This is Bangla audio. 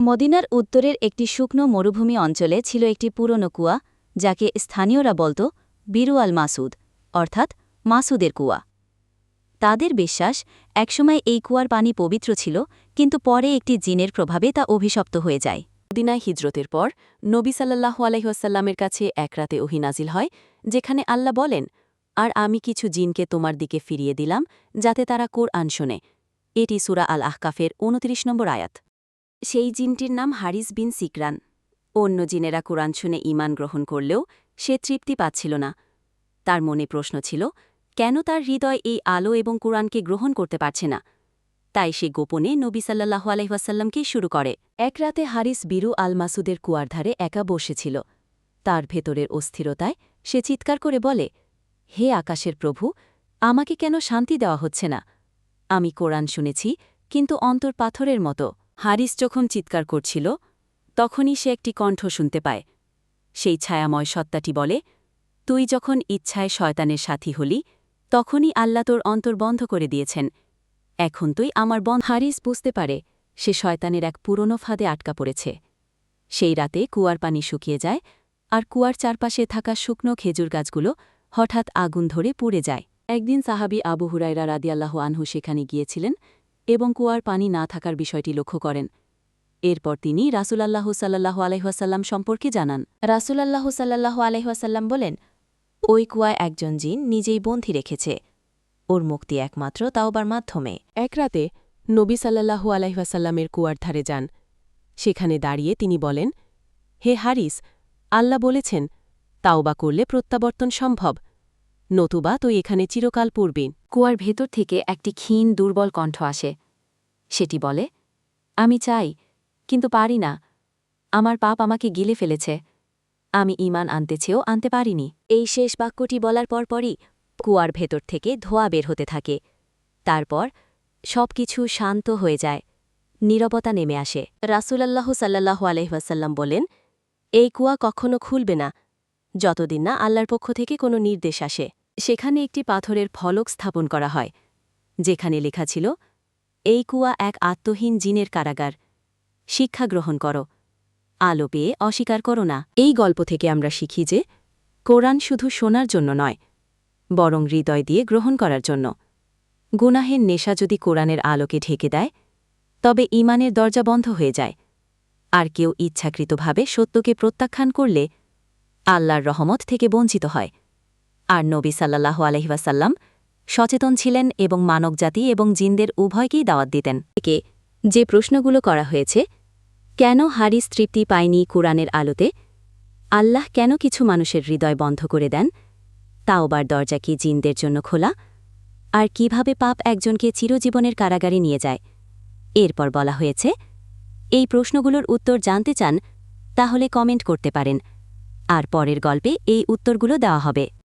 মদিনার উত্তরের একটি শুকনো মরুভূমি অঞ্চলে ছিল একটি পুরনো কুয়া, যাকে স্থানীয়রা বলত বিরু আল মাসুদ, অর্থাৎ মাসুদের কুয়া। তাদের বিশ্বাস, একসময় এই কুয়ার পানি পবিত্র ছিল, কিন্তু পরে একটি জিনের প্রভাবে তা অভিশপ্ত হয়ে যায়। মদিনায় হিজরতের পর, নবী সাল্লাহ আলহিহাসাল্লামের কাছে এক রাতে ওহি নাজিল হয়, যেখানে আল্লাহ বলেন, আর আমি কিছু জিনকে তোমার দিকে ফিরিয়ে দিলাম, যাতে তারা কোরআন শোনে। এটি সুরা আল আহকাফের উনত্রিশ নম্বর আয়াত। সেই জিনটির নাম হারিস বিন সিকরান। অন্য জিনেরা কোরআন শুনে ইমান গ্রহণ করলেও সে তৃপ্তি পাচ্ছিল না। তার মনে প্রশ্ন ছিল, কেন তার হৃদয় এই আলো এবং কোরআনকে গ্রহণ করতে পারছে না? তাই সে গোপনে নবী সাল্লাহ আলহিহাসাল্লামকেই শুরু করে। এক রাতে হারিস বিরু আল মাসুদের কুয়ার ধারে একা বসেছিল। তার ভেতরের অস্থিরতায় সে চিৎকার করে বলে, হে আকাশের প্রভু, আমাকে কেন শান্তি দেওয়া হচ্ছে না? আমি কোরআন শুনেছি, কিন্তু অন্তর পাথরের মতো। হারিস যখন চিৎকার করছিল, তখনই সে একটি কণ্ঠ শুনতে পায়। সেই ছায়াময় সত্তাটি বলে, তুই যখন ইচ্ছায় শয়তানের সাথী হলি, তখনই আল্লাহ তোর অন্তর বন্ধ করে দিয়েছেন। এখন তুই আমার বন হারিস বুঝতে পারে, সে শয়তানের এক পুরনো ফাঁদে আটকা পড়েছে। সেই রাতে কুয়ার পানি শুকিয়ে যায় আর কুয়ার চারপাশে থাকা শুকনো খেজুর গাছগুলো হঠাৎ আগুন ধরে পুড়ে যায়। একদিন সাহাবি আবু হুরাইরা রাদিয়াল্লাহ আনহু সেখানে গিয়েছিলেন এবং কুয়ার পানি না থাকার বিষয়টি লক্ষ্য করেন। এরপর তিনি রাসুলাল্লাহ সাল্লাহ আলহাসাল্লাম সম্পর্কে জানান। রাসুলাল্লাহ সাল্লাহ আলহাসাল্লাম বলেন, ওই কুয়ায় একজন জিন নিজেই বন্ধি রেখেছে। ওর মুক্তি একমাত্র তাওবার মাধ্যমে। এক রাতে নবী সাল্লাহু আলাইহাসাল্লামের কুয়ার ধারে যান। সেখানে দাঁড়িয়ে তিনি বলেন, হে হারিস, আল্লাহ বলেছেন, তাওবা করলে প্রত্যাবর্তন সম্ভব। নতুবা তো এখানে চিরকাল পূর্বে কুয়ার ভেতর থেকে একটি ক্ষীণ দুর্বল কণ্ঠ আসে। সেটি বলে, আমি চাই, কিন্তু পারি না। আমার পাপ আমাকে গিলে ফেলেছে। আমি ইমান আনতে চেয়েও আনতে পারিনি। এই শেষ বাক্যটি বলার পরপরই কুয়ার ভেতর থেকে ধোয়া বের হতে থাকে। তারপর সব কিছু শান্ত হয়ে যায়। নীরবতা নেমে আসে। রাসুলাল্লাহ সাল্লাহ আলহাসাল্লাম বলেন, এই কুয়া কখনো খুলবে না, যতদিন না আল্লাহর পক্ষ থেকে কোনো নির্দেশ আসে। সেখানে একটি পাথরের ফলক স্থাপন করা হয়, যেখানে লেখা ছিল, এই কুয়া এক আত্মহীন জিনের কারাগার, শিক্ষা গ্রহণ করো, আলো পেয়ে অস্বীকার করো না। এই গল্প থেকে আমরা শিখি যে, কোরআন শুধু শোনার জন্য নয়, বরং হৃদয় দিয়ে গ্রহণ করার জন্য। গুনাহের নেশা যদি কোরআনের আলোকে ঢেকে দেয়, তবে ইমানের দরজা বন্ধ হয়ে যায়। আর কেউ ইচ্ছাকৃতভাবে সত্যকে প্রত্যাখ্যান করলে আল্লাহর রহমত থেকে বঞ্চিত হয়। আর নবী সাল্লাহ আলহিবাসাল্লাম সচেতন ছিলেন এবং মানবজাতি এবং জিনদের উভয়কেই দাওয়াত দিতেন। থেকে যে প্রশ্নগুলো করা হয়েছে, কেন হারিস তৃপ্তি পায়নি কোরআনের আলোতে? আল্লাহ কেন কিছু মানুষের হৃদয় বন্ধ করে দেন? তাওবার দরজা কি জিনদের জন্য খোলা? আর কীভাবে পাপ একজনকে চিরজীবনের কারাগারে নিয়ে যায়? এরপর বলা হয়েছে, এই প্রশ্নগুলোর উত্তর জানতে চান, তাহলে কমেন্ট করতে পারেন। আর পরের গল্পে এই উত্তরগুলো দেওয়া হবে।